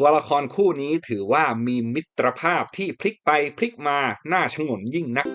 ตัวละครคู่นี้ถือว่ามีมิตรภาพที่พลิกไปพลิกมาน่าชงนยิ่งนัก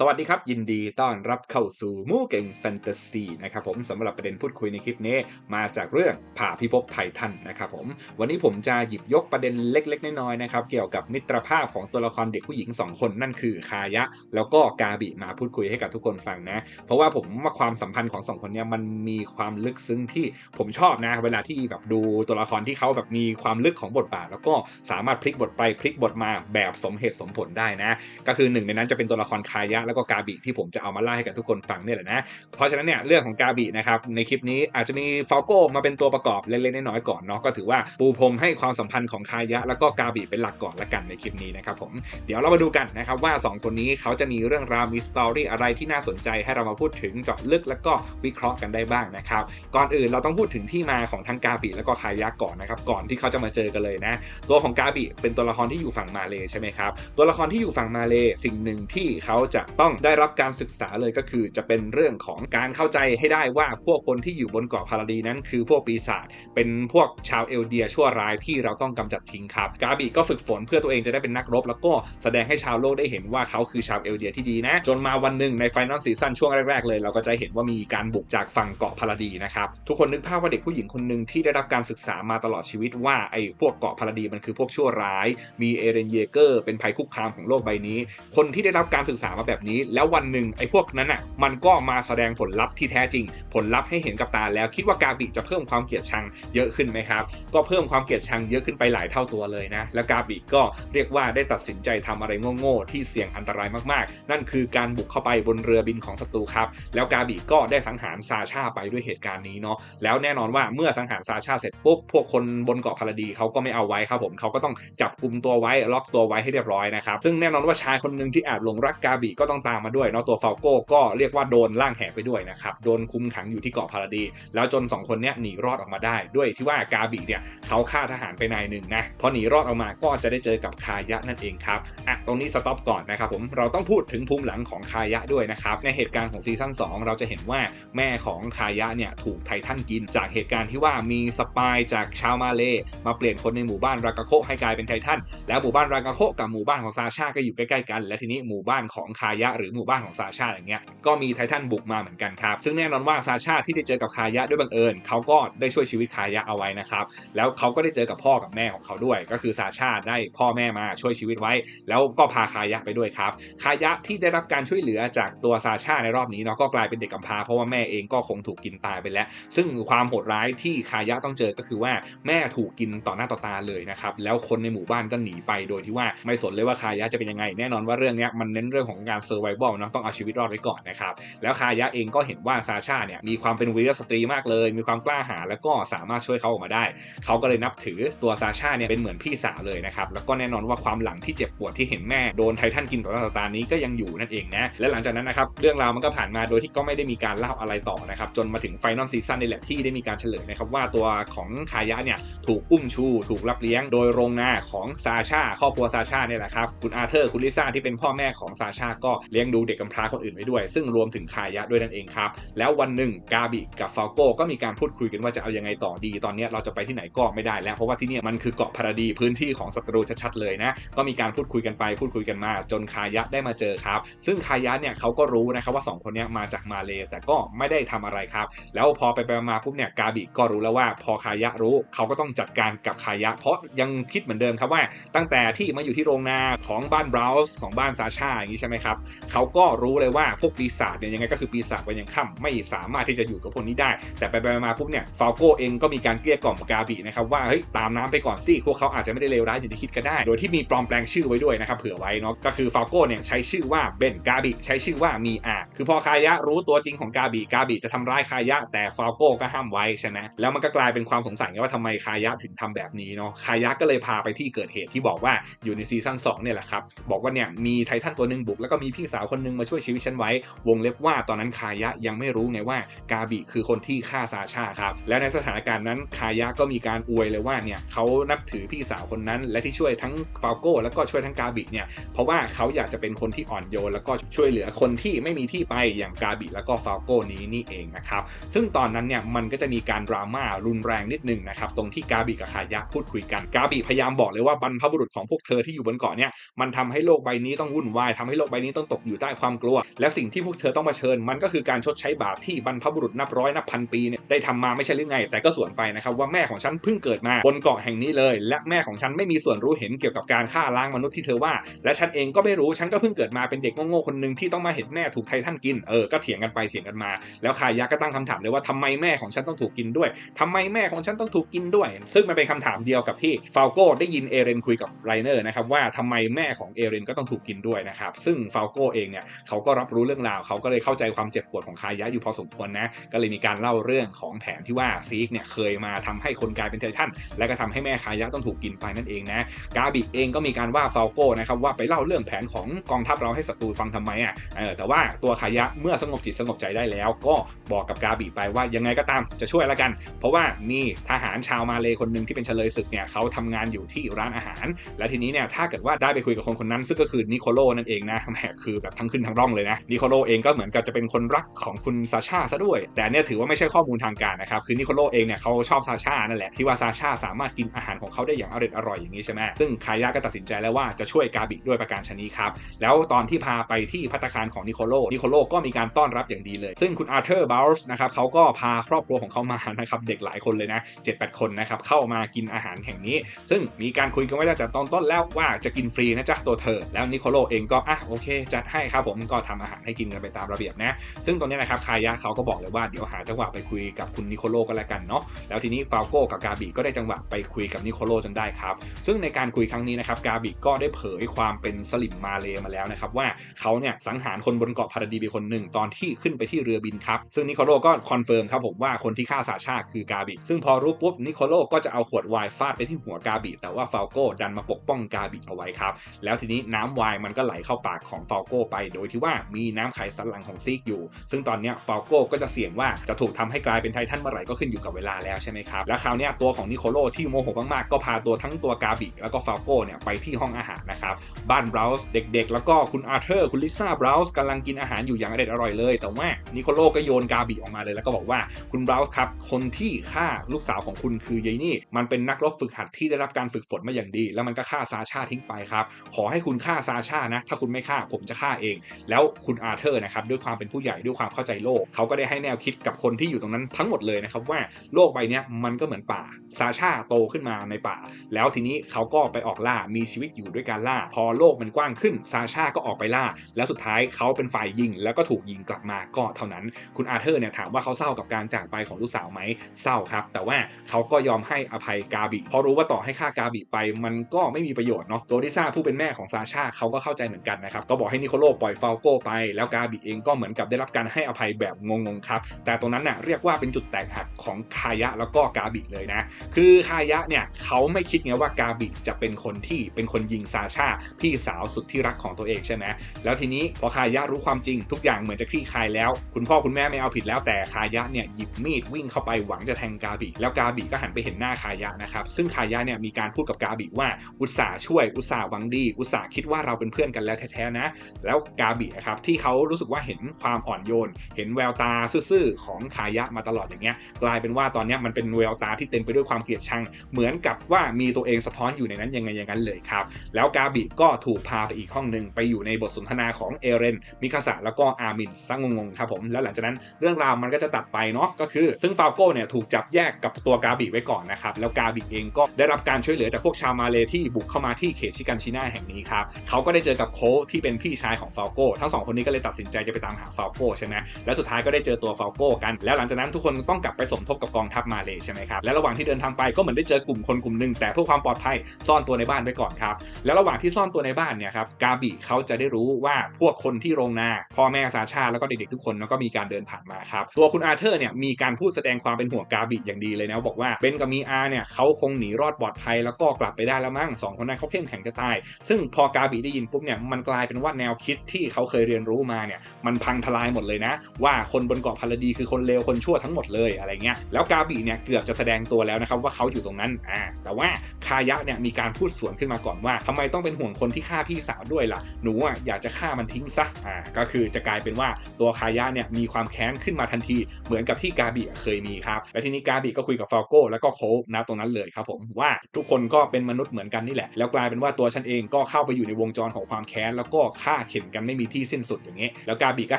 สวัสดีครับ ยินดีต้อนรับเข้าสู่มู่เก่งแฟนตาซีนะครับผมสำหรับประเด็นพูดคุยในคลิปนี้ มาจากเรื่องผ่าพิภพไททันนะครับผมวันนี้ผมจะหยิบยกประเด็นเล็ก ๆ น้อยๆนะครับเกี่ยวกับมิตรภาพของตัวละครเด็กผู้หญิง 2 คนนั่นคือคายะ แล้วก็กาบิมาพูดคุยให้กับทุกคนฟังนะ เพราะว่าผมว่าความสัมพันธ์ของสองคนเนี้มันมีความลึกซึ้งที่ผมชอบนะ เวลาที่แบบดูตัวละครที่เขาแบบมีความลึกของบทบาท แล้วก็สามารถพลิกบทไปพลิกบทมาแบบสมเหตุสมผลได้นะ ก็คือหนึ่งในนั้นจะเป็นตัวละครคายะแล้วก็กาบิที่ผมจะเอามาเล่าให้กับทุกคนฟังเนี่ยแหละนะ เพราะฉะนั้นเนี่ยเรื่องของกาบินะครับในคลิปนี้อาจจะมีฟาโก้มาเป็นตัวประกอบเล็กๆน้อยๆก่อนเนาะก็ถือว่าปูพรมให้ความสัมพันธ์ของคายะ แล้วก็กาบิเป็นหลักก่อนละกันในคลิปนี้นะครับผมเดี๋ยวเรามาดูกันนะครับว่า 2 คนนี้เขาจะมีเรื่องราวมีสตอรี่อะไรที่น่าสนใจให้เรามาพูดถึงเจาะลึกแล้วก็วิเคราะห์กันได้บ้างนะครับก่อนอื่นเราต้องพูดถึงที่มาของทั้งกาบิแล้วก็คายะก่อนนะครับก่อนที่เขาจะมาเจอกันเลยนะ ตัวของกาบิเป็นตัวละครที่อยู่ฝั่งมาเลใช่ไหมครับตัวละครที่อยู่ฝั่งมาเลสิ่งหนึ่งที่เขาจะต้องได้รับการศึกษาเลยก็คือ จะเป็นเรื่องของการเข้าใจให้ได้ว่าพวกคนที่อยู่บนเกาะพาราดีนั้น คือพวกปีศาจเป็นพวกชาวเอลเดียชั่วร้ายที่เราต้องกำจัดทิ้งครับ กาบิก็ฝึกฝนเพื่อตัวเองจะได้เป็นนักรบ แล้วก็แสดงให้ชาวโลกได้เห็นว่าเขาคือชาวเอลเดียที่ดีนะ จนมาวันหนึ่งในไฟนอลซีซั่นช่วงแรกๆเลย เราก็จะเห็นว่ามีการบุกจากฝั่งเกาะพาราดีนะครับทุกคนนึกภาพว่าเด็กผู้หญิงคนหนึ่งที่ได้รับการศึกษามาตลอดชีวิตว่าไอ้พวกเกาะพาราดีมันคือพวกชั่วร้าย มีเอเรนเยเกอร์เป็นภัยคุกคามของโลกใบนี้ คนที่ได้รับการศึกษามาแบบนี้ แล้ววันหนึ่งไอ้พวกนั้นอะมันก็มาแสดงผลลัพธ์ที่แท้จริง ผลลัพธ์ให้เห็นกับตาแล้วคิดว่ากาบิจะเพิ่มความเกลียดชังเยอะขึ้นไหมครับ ก็เพิ่มความเกลียดชังเยอะขึ้นไปหลายเท่าตัวเลยนะ แล้วกาบิก็เรียกว่าได้ตัดสินใจทำอะไรโง่ๆที่เสี่ยงอันตรายมากๆ นั่นคือการบุกเข้าไปบนเรือบินของศัตรูครับ แล้วกาบิก็ได้สังหารซาชาไปด้วยเหตุการณ์นี้เนาะ แล้วแน่นอนว่าเมื่อสังหารซาชาเสร็จปุ๊บพวกคนบนเกาะพาราดีเขาก็ไม่เอาไว้ครับผมเขาก็ต้องจับกลุ่มตัวไว้ล็อกตัวไว้ให้เรียบร้อยนะครับ ซึ่งแน่นอนว่าชายคนหนึ่งที่แอบหลงรักกาบิก็ต้องตามมาด้วยเนาะตัวฟาโก้ก็เรียกว่าโดนล่างแหไปด้วยนะครับโดนคุมขังอยู่ที่เกาะพาราดี แล้วจน 2 คนเนี้ยหนีรอดออกมาได้ ด้วยที่ว่ากาบิเนี่ยเขาฆ่าทหารไปนายหนึ่งนะพอหนีรอดออกมาก็จะได้เจอกับคายะนั่นเองครับอะตรงนี้สต็อปก่อนนะครับผมเราต้องพูดถึงภูมิหลังของคายะด้วยนะครับในเหตุการณ์ของซีซั่น2 เราจะเห็นว่าแม่ของคายะเนี่ยถูกไททันกิน จากเหตุการณ์ที่ว่ามีสปายจากชาวมาเลมาเปลี่ยนคนในหมู่บ้านรากาโคให้กลายเป็นไททันแล้วหมู่บ้านรากาโคกับหมู่บ้านของซาชาก็อยู่ใกล้ๆกัน และทีนี้หมู่บ้านของคายะหรือหมู่บ้านของซาชาอย่างเงี้ยก็มีไททันบุกมาเหมือนกันครับ ซึ่งแน่นอนว่าซาชาที่ได้เจอกับคายะด้วยบังเอิญเขาก็ได้ช่วยชีวิตคายะเอาไว้นะครับ แล้วเขาก็ได้เจอกับพ่อกับแม่ของเขาด้วย ก็คือซาชาได้พ่อแม่มาช่วยชีวิตไว้ แล้วก็พาคายะไปด้วยครับคายะที่ได้รับการช่วยเหลือจากตัวซาชาในรอบนี้เนาะก็กลายเป็นเด็กกำพร้าเพราะว่าแม่เองก็คงถูกกินตายไปแล้ว ซึ่งความโหดร้ายที่คายะต้องเจอก็คือว่าแม่ถูกกินต่อหน้าต่อตาเลยนะครับแล้วคนในหมู่บ้านก็หนีไปโดยที่ว่าไม่สนเลยว่าคายะจะเป็นยังไง แน่นอนว่าเรื่องนี้มันเน้นเรื่องของการเซอร์ไวเบิลเนาะต้องเอาชีวิตรอดไว้ก่อนนะครับ แล้วคายะเองก็เห็นว่าซาชาเนี่ยมีความเป็นวีรสตรีมากเลย มีความกล้าหาญแล้วก็สามารถช่วยเขาออกมาได้ เขาก็เลยนับถือตัวซาชาเนี่ยเป็นเหมือนพี่สาวเลยนะครับ แล้วก็แน่นอนว่าความหลังที่เจ็บปวดที่เห็นแม่โดนไททันกินต่อหน้าต่อตานี้ก็ยังอยู่นั่นเองนะ และหลังจากนั้นนะครับเรื่องราวมันก็ผ่านมาโดยที่ก็ไม่ได้มีการเล่าอะไรต่อนะครับจนมาถึงไฟนอลซีซั่นนี่แหละที่ได้มีการเฉลยนะครับว่าตัวของคายะเนี่ยถูกอุ้มชู ถูกรับเลี้ยง โดยโรงนาของซาชาครอบครัวซาชาเนี่ยแหละครับคุณอาเธอร์คุณลิซ่าที่เป็นพ่อแม่ของซาชาก็เลี้ยงดูเด็กกำพร้าคนอื่นไว้ด้วย ซึ่งรวมถึงคายะด้วยนั่นเองครับ แล้ววันหนึ่งกาบิกับฟาโก้ก็มีการพูดคุยกันว่าจะเอายังไงต่อดี ตอนนี้เราจะไปที่ไหนก็ไม่ได้แล้ว เพราะว่าที่นี่มันคือเกาะพาราดีพื้นที่ของศัตรูชัดๆเลยนะ ก็มีการพูดคุยกันไปพูดคุยกันมา จนคายะได้มาเจอครับ ซึ่งคายะเนี่ยเขาก็รู้นะครับว่า 2 คนนี้มาจากมาเลแต่ก็ไม่ได้ทำอะไรครับ แล้วพอไปไปมาปุ๊บเนี่ยกาบิก็รู้แล้วว่าพอคายะรู้เขาก็ต้องจัดการกับคายะ เพราะยังคิดเหมือนเดิมครับว่า ตั้งแต่ที่มาอยู่ที่โรงนาของบ้านบราวส์ของบ้านซาชาอย่างนี้ใช่ไหมครับเขาก็รู้เลยว่าพวกปีศาจเนี่ยยังไงก็คือปีศาจวันยังค่ำไม่สามารถที่จะอยู่กับพวกนี้ได้ แต่ไปไปมาปุ๊บเนี่ยฟาโก้เองก็มีการเกลี้ยกล่อมกาบินะครับว่าเฮ้ยตามน้ำไปก่อนสิพวกเขาอาจจะไม่ได้เลวร้ายอย่างที่คิดก็ได้ โดยที่มีปลอมแปลงชื่อไว้ด้วยนะครับเผื่อไว้เนาะก็คือฟาโก้เนี่ยใช้ชื่อว่าเบนกาบิใช้ชื่อว่ามีอาคือพอคายะรู้ตัวจริงของกาบิกาบิจะทำร้ายคายะ แต่ฟาโก้ก็ห้ามไว้ใช่ไหมแล้วมันก็กลายเป็นความสงสัยว่าทำไมคายะถึงทำแบบนี้เนาะคายะก็เลยพาไปที่เกิดเหตุที่บอกว่าอยู่ในซีซั่น2เนี่ยแหละครับบอกว่าเนี่ยมีไททันตัวหนึ่งบุกแล้วก็มีพี่สาวคนหนึงมาช่วยชีวิตฉันไว้ วงเล็บว่าตอนนั้นคายะยังไม่รู้ไงว่ากาบิคือคนที่ฆ่าซาชาครับ แล้วในสถานการณ์นั้นคายะก็มีการอวยเลยว่าเนี่ยเขานับถือพี่สาวคนนั้น และที่ช่วยทั้งฟาโก้แล้วก็ช่วยทั้งกาบิเนี่ยเพราะว่าเขาอยากจะเป็นคนที่อ่อนโยนแล้วก็ช่วยเหลือคนที่ไม่มีที่ไปอย่างกาบิแล้วก็ฟาโก้นี้นี่เองนะครับซึ่งตอนนั้นเนี่ยมันก็จะมีการดราม่ารุนแรงนิดนึงนะครับตรงที่กาบิกับคายะพูดคุยกันกาบิพยายามบอกเลยว่าบรรพบุรุษของพวกเธอที่อยู่บนเกาะเนี่ยมันทำให้โลกใบนี้ต้องวุ่นวายทำให้โลกใบนี้ต้องตกอยู่ใต้ความกลัว และสิ่งที่พวกเธอต้องมาเชิญมันก็คือการชดใช้บาปที่บรรพบุรุษนับร้อยนับพันปีเนี่ยได้ทำมาไม่ใช่หรือไง แต่ก็ส่วนไปนะครับว่าแม่ของฉันเพิ่งเกิดมาบนเกาะแห่งนี้เลย และแม่ของฉันไม่มีส่วนรู้เห็นเกี่ยวกับการฆ่าล้างมนุษย์ที่เธอว่า และฉันเองก็ไม่รู้ฉันก็เพิ่งเกิดมาเป็นเด็กโง่ๆคนหนึ่งที่ต้องมาเห็นแม่ถูกไททันกินเออก็เถียงกันไปเถียงกันมา แล้วคายะก็ตั้งคำถามเลยว่าทำไมแม่ของฉันต้องถูกกินด้วยทำไมแม่ของฉันต้องถูกกินด้วย ซึ่งมันเป็นคำถามเดียวกับที่ฟาโก้ได้ยินเอเรนคุยกับไรเนอร์นะครับว่าทำไมแม่ของเอเรนก็ต้องถูกกินด้วยนะครับซึ่งฟาโกเองเนี่ยเขาก็รับรู้เรื่องราวเขาก็เลยเข้าใจความเจ็บปวดของคายะอยู่พอสมควรนะก็เลยมีการเล่าเรื่องของแผนที่ว่าซีกเนี่ยเคยมาทำให้คนกลายเป็นไททันและก็ทำให้แม่คายะต้องถูกกินไปนั่นเองนะกาบิเองก็มีการว่าฟาโก้นะครับว่าไปเล่าเรื่องแผนของกองทัพเราให้ศัตรูฟังทำไมอะเออแต่ว่าตัวคายะเมื่อสงบจิตสงบใจได้แล้ว ก็บอกกับกาบิไปว่ายังไงก็ตามจะช่วยละกัน เพราะว่ามีทหารชาวมาเลคนหนึ่งที่เป็นเฉลยศึกเนี่ยเขาทำงานอยู่ที่ร้านอาหาร และทีนี้เนี่ยถ้าเกิดว่าได้ไปคุยกับคนคนนั้นซึ่งก็คือนิโคโลนั่นเองนะแหมคืือแบบทั้งขึ้นทั้งร่องเลยนะนิโคโลเองก็เหมือนกับจะเป็นคนรักของคุณซาชาซะด้วย แต่เนี่ยถือว่าไม่ใช่ข้อมูลทางการนะครับคือนิโคโลเองเนี่ยเขาชอบซาชานั่นแหละที่ว่าซาชาสามารถกินอาหารของเขาได้อย่างอร่อยอร่อยอย่างนี้ใช่ไหมซึ่งคายะก็ตัดสินใจแล้วว่าจะช่วยกาบิด้วยประการชนีครับแล้วตอนที่พาไปที่พัตตาคารของนิโคโลนิโคโลก็มีการต้อนรับอย่างดีเลย ซึ่งคุณอาร์เธอร์บาลส์นะครับเขาก็พาครอบครัวของเขามานะครับเด็กหลายคนเลยนะ7-8คนนะครับเข้ามากินอาหารแห่งนี้ ซึ่งมีการคุยกันไว้ตั้งแต่ตอนต้นแล้วว่าจะกินฟรีนะจ๊ะตัวเธอ แล้วนิโคโลเองก็อะโอเคจัดให้ครับผมก็ทำอาหารให้กินกันไปตามระเบียบนะ ซึ่งตรงนี้นะครับคายะเขาก็บอกเลยว่าเดี๋ยวหาจังหวะไปคุยกับคุณนิโคโลก็แล้วกันเนาะแล้วทีนี้ฟาโก้กับกาบิก็ได้จังหวะไปคุยกับนิโคโลจนได้ครับ ซึ่งในการคุยครั้งนี้นะครับกาบิก็ได้เผยความเป็นสลิมมาเลมาแล้วนะครับว่าเขาเนี่ยสังหารคนบนเกาะพาราดีไปคนหนึ่งตอนที่ขึ้นไปที่เรือบินครับซึ่งนิโคโลก็คอนเฟิร์มครับผมว่าคนที่ฆ่าซาชาคือกาบิ ซึ่งพอรู้ปุ๊บนิโคโลก็จะเอาขวดไวน์ฟาดไปที่หัวกาบิ แต่ว่าฟาโก้ดันมาปกป้องกาบิเอาไว้ครับแล้วทีนี้น้ำไวน์มันก็ไหลเข้าปากของฟาโก้ไป โดยที่ว่ามีน้ำไขสันหลังของซีกอยู่ ซึ่งตอนนี้ฟาโก้ก็จะเสี่ยงว่าจะถูกทำให้กลายเป็นไททันเมื่อไหร่ก็ขึ้นอยู่กับเวลาแล้วใช่ไหมครับ แล้วคราวนี้ตัวของนิโคโลที่โมโหมากๆ ก็พาตัวทั้งตัวกาบิแล้วก็ฟาโก้เนี่ยไปที่ห้องอาหารนะครับ บ้านบราวส์เด็กๆ แล้วก็คุณอาร์เธอร์คุณลิซ่าบราวส์กำลังกินอาหารอยู่อย่างอร่อยอร่อยเลย แต่ว่านิโคโลก็โยนกาบิออกมาเลยแล้วก็บอกว่าคุณบราวส์ครับคนที่ฆ่าลูกสาวของคุณคือยายนี่ มันเป็นนักรบฝึกหัดที่ได้รับการฝึกฝนมาอย่างดี แล้วมันก็ฆ่าซาชาทิ้งไปครับขอให้คุณฆ่าซาชานะถ้าคุณไม่ฆ่าผมจะฆ่าเอง แล้วคุณอาร์เธอร์นะครับด้วยความเป็นผู้ใหญ่ด้วยความเข้าใจโลก เขาก็ได้ให้แนวคิดกับคนที่อยู่ตรงนั้นทั้งหมดเลยนะครับว่าโลกใบนี้มันก็เหมือนป่าซาชาโตขึ้นมาในป่า แล้วทีนี้เขาก็ไปออกล่ามีชีวิตอยู่ด้วยการล่า พอโลกมันกว้างขึ้นซาชาก็ออกไปล่า แล้วสุดท้ายเขาเป็นฝ่ายยิง แล้วก็ถูกยิงกลับมาก็เท่านั้น คุณอาร์เธอร์เนี่ยถามว่าเขาเศร้ากับการจากไปของลูกสาวไหมเศร้าครับ แต่ว่าเขาก็ยอมให้อภัยกาบิเพราะรู้ว่าต่อให้ฆ่ากาบิไป มันก็ไม่มีประโยชน์เนาะตัวลิซ่าผู้เป็นแม่ของซาชาเขาก็เข้าใจเหมือนกันนะครับก็บอกให้นิโคโลปล่อยฟาโก้ไป แล้วกาบิเองก็เหมือนกับได้รับการให้อภัยแบบงงๆครับ แต่ตรงนั้นน่ะเรียกว่าเป็นจุดแตกหักของคายะแล้วก็กาบิเลยนะ คือคายะเนี่ยเขาไม่คิดไงว่ากาบิจะเป็นคนที่เป็นคนยิงซาชาพี่สาวสุดที่รักของตัวเองใช่ไหมแล้วทีนี้พอคายะรู้ความจริงทุกอย่างเหมือนจะคลี่คลายแล้ว คุณพ่อคุณแม่ไม่เอาผิดแล้วแต่คายะเนี่ยหยิบมีดวิ่งเข้าไปหวังจะแทงกาบิแล้วกาบิก็หันไปเห็นหน้าคายะนะครับซึ่งคายะเนี่ยมีการพูดกับกาบิว่าอุตส่าห์ช่วยอุตส่าห์หวังดี อุตส่าห์คิดว่าเราเป็นเพื่อนกันแล้วแท้ๆนะแล้วกาบินะครับที่เขารู้สึกว่าเห็นความอ่อนโยน เห็นแววตาซื่อๆของคายะมาตลอดอย่างเงี้ยกลายเป็นว่าตอนนี้มันเป็นแววตาที่เต็มไปด้วยความเกลียดชัง เหมือนกับว่ามีตัวเองสะท้อนอยู่ในนั้นยังไงอย่างนั้นเลยครับ แล้วกาบิก็ถูกพาไปอีกห้องหนึ่งไปอยู่ในบทสนทนาของเอเรนมิคาสะแล้วก็อามินซังงงครับผมแล้วหลังจากนั้นเรื่องราวมันก็จะตัดไปเนาะก็คือ ซึ่งฟาโก้เนี่ยถูกจับแยกกับตัวกาบิไว้ก่อนนะครับแล้วกาบิเองก็ได้รับการช่วยเหลือจากพวกชาวมาเลที่บุกเข้ามาที่เขตชิกันชิน่าแห่งนี้ครับเขาก็ได้เจอกับโคที่เป็นพี่ชายของฟาโก้ทั้งสองคนนี้ก็เลยตัดสินใจจะไปตามหาฟาโก้ใช่ไหมแล้วสุดท้ายก็ได้เจอตัวฟาโก้กัน แล้วหลังจากนั้นทุกคนต้องกลับไปสมทบกับกองทัพมาเลใช่ไหมครับและระหว่างที่เดินทางไปก็เหมือนได้เจอกลุ่มคนกลุ่มหนึ่งแต่เพื่อความปลอดภัยซ่อนตัวในบ้านไว้ก่อนครับแล้วระหว่างที่ซ่อนตัวในบ้านเนี่ยครับกาบิเขาจะได้รู้ว่าพวกคนที่โรงนาพ่อแม่ซาชาแล้วก็เด็กๆทุกคนแล้วก็มีการเดินผ่านมาครับตัวคุณอาเธอร์เนี่ยมีการพูดแสดงความเป็นห่วงกาบิอย่างดีเลยนะบอกว่าเบนกับมีอาเนี่ยเขาคงหนีรอดปลอดภัยแล้วก็กลับไปได้แล้วมั้งสองคนนั้นเขาเข้มแข็งจะตาย ซึ่งพอกาบิได้ยินปุ๊บเนี่ยมันกลายเป็นว่าแนววคิดที่เขาเคยเรียนรู้มาเนี่ยมันพังทลายหมดเลยนะ ว่าคนบนเกาะพาราดีคือคนเลวคนชั่วทั้งหมดเลยอะไรเงี้ยแล้วกาบิเนี่ยเกือบจะแสดงตัวแล้วนะครับว่าเขาอยู่ตรงนั้นอ่าแต่ว่าคายะเนี่ยมีการพูดสวนขึ้นมาก่อนว่าทำไมต้องเป็นห่วงคนที่ฆ่าพี่สาวด้วยล่ะหนูอะอยากจะฆ่ามันทิ้งซะอ่าก็คือจะกลายเป็นว่าตัวคายะเนี่ยมีความแค้นขึ้นมาทันที เหมือนกับที่กาบิเคยมีครับและทีนี้กาบิก็คุยกับฟอโก้แล้วก็โคฟนะตรงนั้นเลยครับผมว่าทุกคนก็เป็นมนุษย์เหมือนกันนี่แหละ แล้วกลายเป็นว่าตัวฉันเองก็เข้าไปอยู่ในวงจรของความแค้นแล้วก็ฆ่าเข็นกันไม่มีที่สิ้นสุดอย่างนี้แล้วกาบิก็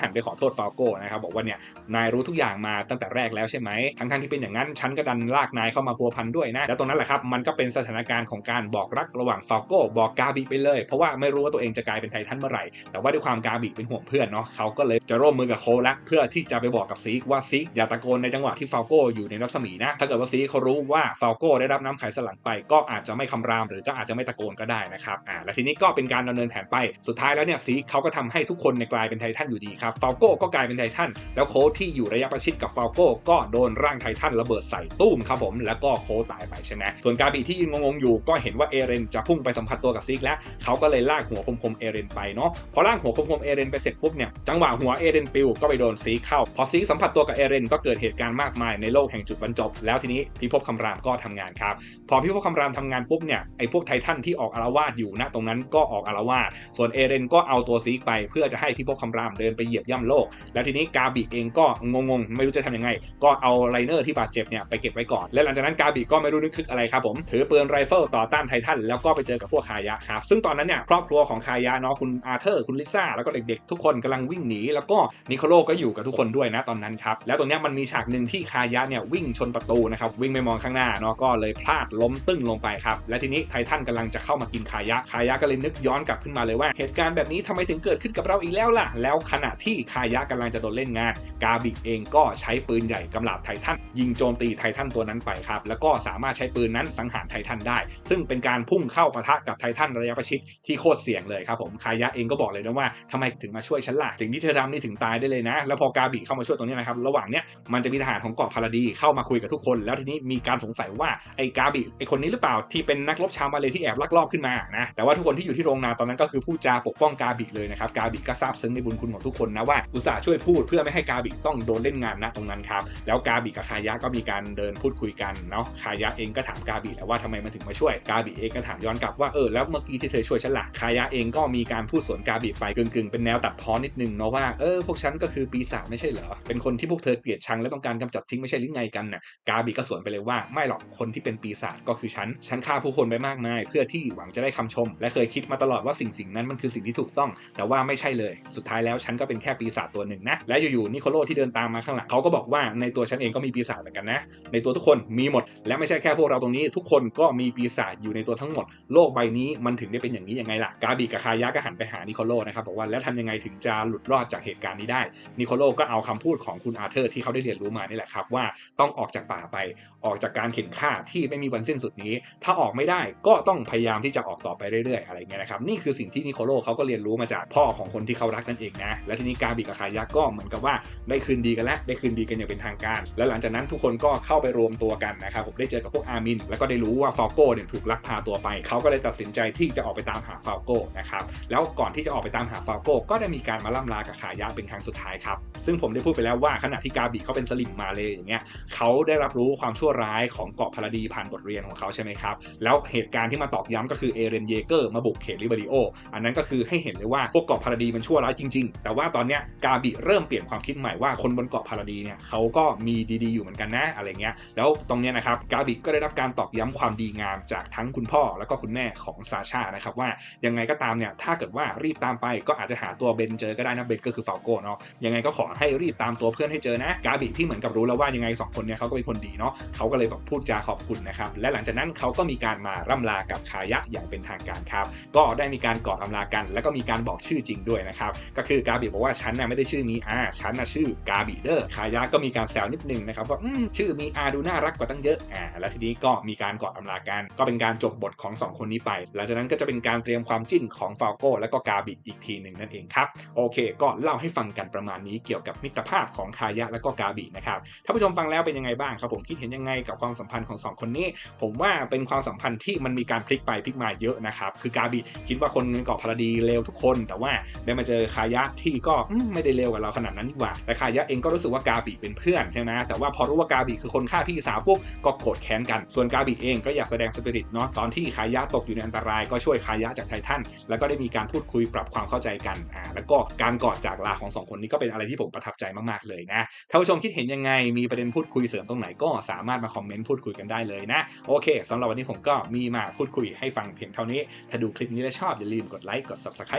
หันไปขอโทษฟอโก้นะครับบอกว่าเนี่ยนายรู้ทุกอย่างมาตั้งแต่แรกแล้วใช่ไหมทั้งๆที่เป็นอย่างนั้นฉันก็ดันลากนายเข้ามาพัวพันด้วยนะแล้วตรงนั้นแหละครับมันก็เป็นสถานการณ์ของการบอกรักระหว่างฟอโก้บอกกาบิไปเลย เพราะว่าไม่รู้ว่าตัวเองจะกลายเป็นไททันเมื่อไหร่ แต่ว่าด้วยความกาบิเป็นห่วงเพื่อนเนาะเขาก็เลยจะร่วมมือกับโคฟและเพื่อที่จะไปบอกกับซีกว่าซีกอย่าตะโกนในจังหวะที่ฟาโก้อยู่ในรัศมีนะถ้าเกิดว่าซีกเขารู้ว่าฟาโก้ได้รับน้ำไขสลังไปก็อาจจะไม่คำรามหรือก็อาจจะไม่ตะโกนก็ได้นะครับอ่าและทีนี้ก็เป็นการดำเนินแผนไปสุดท้ายแล้วเนี่ยซีเขาก็ทำให้ทุกคนในกลายเป็นไททันอยู่ดีครับฟาโก้ก็กลายเป็นไททันแล้วโคฟที่อยู่ระยะประชิดกับฟาโก้ก็โดนร่างไททันระเบิดใส่ตุ้มครับผมแล้วก็โคฟตายไปใช่ไหมส่วนกาบิที่ยืนงงๆอยู่ก็เห็นว่าเอเรนจะพุ่งไปสัมผัสตัวกับซีกแล้วเขาก็เลยลากหัวคมๆเอเรนไปเนาะพอลากหัวคมๆเอเรนไปเสร็จปุ๊บเนี่ยจังหวะหัวเอเรนปิวก็ไปโดนซีกเข้า พอซีกสัมผัสตัวกับเอเรนก็เกิดเหตุการณ์มากมายในโลกแห่งจุดบรรจบ แล้วทีนี้พิภพคำรามก็ทำงานครับ พอพิภพคำรามทำงานปุ๊บเนี่ยไอ้พวกไททันที่ออกอารวาสอยู่ณตรงนั้นก็ออกอารวาสส่วนเอเรนก็เอาตัวซีกไปเพื่อจะให้พิภพคำรามเดินไปเหยียบย่ำโลก แล้วทีนี้กาบิเองก็งงๆ ไม่รู้จะทำยังไง ก็เอาไลเนอร์ที่บาดเจ็บเนี่ยไปเก็บไว้ก่อน และหลังจากนั้นกาบิก็ไม่รู้นึกคึกอะไรครับผม ถือปืนไรเฟิลต่อต้านไททันแล้วก็ไปเจอกับพวกคายะครับ ซึ่งตอนนั้นเนี่ยครอบครัวของคายะเนาะคุณอาเธอร์คุณลิซ่าแล้วก็เด็กๆทุกคนกำลังวิ่งหนีแล้วก็นิโคโลก็อยู่กับทุกคนด้วยนะตอนนั้นครับแล้วตรงเนี้ยมันมีฉากหนึ่งที่คายะเนี่ยวิ่งชนประตูนะครับวิ่งไปมองข้างหน้าเนาะก็เลยพลาดล้มตึ้งลงไปครับและทีนี้ไททันกำลังจะเข้ามากินคายะคายะก็เลยนึกย้อนกลับขึ้นมาเลยว่าเหตุการณ์แบบนี้ทำไมถึงเกิดขึ้นกับเราอีกแล้วล่ะ แล้วขณะที่คายะกำลังจะโดนเล่นงาน กาบิเองก็ใช้ปืนใหญ่กำลาบไททันยิงโจมตีไททันตัวนั้นไปครับ แล้วก็สามารถใช้ปืนนั้นสังหารไททันได้ ซึ่งเป็นการพุ่งเข้าปะทะกับไททันระยะประชิดที่โคตรเสี่ยงเลยครับผมคายะเองก็บอกเลยนะว่าทำไมถึงมาช่วยฉันล่ะสิ่งที่เธอทำนี่ถึงตายได้เลยนะ แล้วพอกาบิเข้ามาช่วยตรงนี้นะครับระหว่างเนี้ยมันจะมีทหารของเกาะพาราดีเข้ามาคุยกับทุกคน แล้วทีนี้มีการสงสัยว่าไอ้กาบิไอ้คนนี้หรือเปล่าที่เป็นนักรบชาวมาเลยที่แอบลักลอบขึ้นมานะแต่ว่าทุกคนที่อยู่ที่โรงนาตอนนั้นก็คือผู้จาปกป้องกาาบิเลยนะครับกาบิก็ซาบซึ้งในบุญคุณของทุกคนนะว่าอุตส่าห์ช่วยพูดเพื่อไม่ให้กาบิต้องโดนเล่นงานนะตรงนั้นครับแล้วกาบิกับคายะก็มีการเดินพูดคุยกันเนาะคายะเองก็ถามกาบิแหละว่าทำไมมันถึงมาช่วยกาบิเองก็ถามย้อนกลับว่าเออแล้วเมื่อกี้ที่เธอช่วยฉันล่ะคายะเองก็มีการพูดสวนกาบิไปกึ่งๆเป็นแนวตัดพ้อนิดนึงเนาะว่าเออพวกฉันก็คือปีศาจไม่ใช่เหรอเป็นคนที่พวกเธอเกลียดชังและต้องการกำจัดทิ้งไม่ใช่หรือไงกันน่ะกาบิก็สวนไปเลยว่าไม่หรอกคนที่เป็นปีศาจก็คือฉันฉันฆ่าผู้คนไปมากมาย เพื่อที่หวังจะได้คำชม และเคยคิดมาตลอดว่าสิ่งสิ่งนั้นมันคือสิ่งที่ถูกต้อง แต่ว่าไม่ใช่เลย สุดท้ายแล้วฉันก็เป็นแค่ปีศาจตัวหนึ่งนะ และอยู่ๆนิโคโลที่เดินตามมาข้างหลังเขาก็บอกว่าในตัวฉันเองก็มีปีศาจเหมือนกันนะ ในตัวทุกคนมีหมด และไม่ใช่แค่พวกเราตรงนี้ ทุกคนก็มีปีศาจอยู่ในตัวทั้งหมด โลกใบนี้มันถึงได้เป็นอย่างนี้ยังไงล่ะ กาบิกับคายะก็หันไปหานิโคโลนะครับบอกว่าแล้วทำยังไงถึงจะหลุดรอดจากเหตุการณ์นี้ได้ นิโคโลก็เอาคำพูดของคุณอาเธอร์ที่เขาได้เรียนรู้มานี่แหละครับว่าต้องออกจากป่าไป ออกจากการเข็นฆ่าที่ไม่มีวันสิ้นสุดนี้ ถ้าออกไม่ได้ก็ต้องพยายามที่จะออกต่อไปเรื่อยๆอะไรเงี้ยนะครับนี่คือสิ่งที่นิโคโลเขาก็เรียนรูู้มาจากพ่อของคนที่เขารักนั่นเองนะ และทีนี้กาบิกับคายะก็เหมือนกับว่าได้คืนดีกันแล้วได้คืนดีกันอย่างเป็นทางการ แล้วหลังจากนั้นทุกคนก็เข้าไปรวมตัวกันนะครับผมได้เจอกับพวกอาร์มิน แล้วก็ได้รู้ว่าฟาโก้เนี่ยถูกลักพาตัวไป เขาก็เลยตัดสินใจที่จะออกไปตามหาฟาโก้นะครับ แล้วก่อนที่จะออกไปตามหาฟาโก้ก็ได้มีการมาล่ำลากับคายะเป็นครั้งสุดท้ายครับ ซึ่งผมได้พูดไปแล้วว่าขณะที่กาบิเขาเป็นสลิมมาเลยอย่างเงี้ยเขาได้รับรู้ความชั่วร้ายของเกาะพาราดีผ่านบทเรียนของเขาใช่ไหมครับ แล้วเหตุการณ์ที่มาตอกย้ำก็คือเอเรนเยเกอร์มาบุกเขตลิเบริโอ อันนั้นก็คือให้เห็นเลยว่าพวกเกาะพาราดีมันชั่วร้ายจริง ๆ แต่ว่าตอนเนี้ยกาบิเริ่มเปลี่ยนความคิดใหม่ว่าคนบนเกาะพาราดีเนี่ยเขาก็มีดีๆอยู่เหมือนกันนะอะไรเงี้ยแล้วตรงเนี้ยนะครับกาบิก็ได้รับการตอกย้ำความดีงามจากทั้งคุณพ่อแล้วก็คุณแม่ของซาชานะครับว่ายังไงก็ตามเนี่ยถ้าเกิดว่ารีบตามไปก็อาจจะหาตัวเบนเจอก็ได้นะเบนก็คือฟาโก้เนาะยังไงก็ขอให้รีบตามตัวเพื่อนให้เจอนะ กาบิที่เหมือนกับรู้แล้วว่ายังไงสองคนเนี่ยเขาก็เป็นคนดีเนาะเขาก็เลยแบบพูดจาขอบคุณนะครับและหลังจากนั้นเขาก็มีการมาร่ำลากับคายะอย่างเป็นทางการครับก็ได้มีการกอดอำลากัน แล้วก็มีการบอกชื่อจริงด้วยนะครับก็คือกาบิบอกว่าฉันน่ะไม่ได้ชื่อมีอาฉันน่ะชื่อกาบิเดอร์คายะก็มีการแซวนิดนึงนะครับว่าชื่อมีอาดูน่ารักกว่าตั้งเยอะอ่าแล้วทีนี้ก็มีการกอดอำลากันก็เป็นการจบบทของสองคนนี้ไป หลังจากนั้นก็จะเป็นการเตรียมความจิ้นของฟาโก้และก็กาบิอีกทีหนึ่งนั่นเองครับโอเค ก็เล่าให้ฟังกันประมาณนี้เกี่ยวกับมิตรภาพของคายะและก็กาบินะครับถ้านผู้ชมฟังแล้วเป็นยังไงบ้างครับผมคิดเห็นยังไงกับความสัมพันธ์ของสองคนนี้ ผมว่าเป็นความสัมพันธ์ที่มันมีการพลิกไปพลิกมาเยอะนะครับคือกาบิคิดว่าคนเกาะพาราดีเลวทุกคน แต่ว่าได้มาเจอคายะที่ก็อืมไม่ได้เลวกับเราขนาดนั้นดีกว่า แต่คายะเองก็รู้สึกว่ากาบิเป็นเพื่อนใช่ไหมแต่ว่าพอรู้ว่ากาบิคือคนฆ่าพี่สาวปุ๊บก็โกรธแค้นกัน ส่วนกาบิเองก็อยากแสดงสปิริตเนาะตอนที่คายะตกอยู่ในอันตรายก็ช่วยคายะจากไททันแล้วก็ได้มีการพูดคุยปรับความเข้าใจกันอ่าแล้วก็การกอดจากลาของสองคนนี้ก็เป็นอะไรที่ผมประทับใจมากๆเลยนะท่านผู้ชมคิดเห็นยังไงมีประเด็นพูดคุยเสริมตรงไหนก็สามารถมาคอมเมนต์พูดคุยกันได้เลยนะโอเคสำหรับวันนี้ผมก็มีมาพูดคุยให้ฟังเพียงเท่านี้ถ้าดูคลิปนี้แล้วชอบอย่าลืมกดไลค์กด subscribe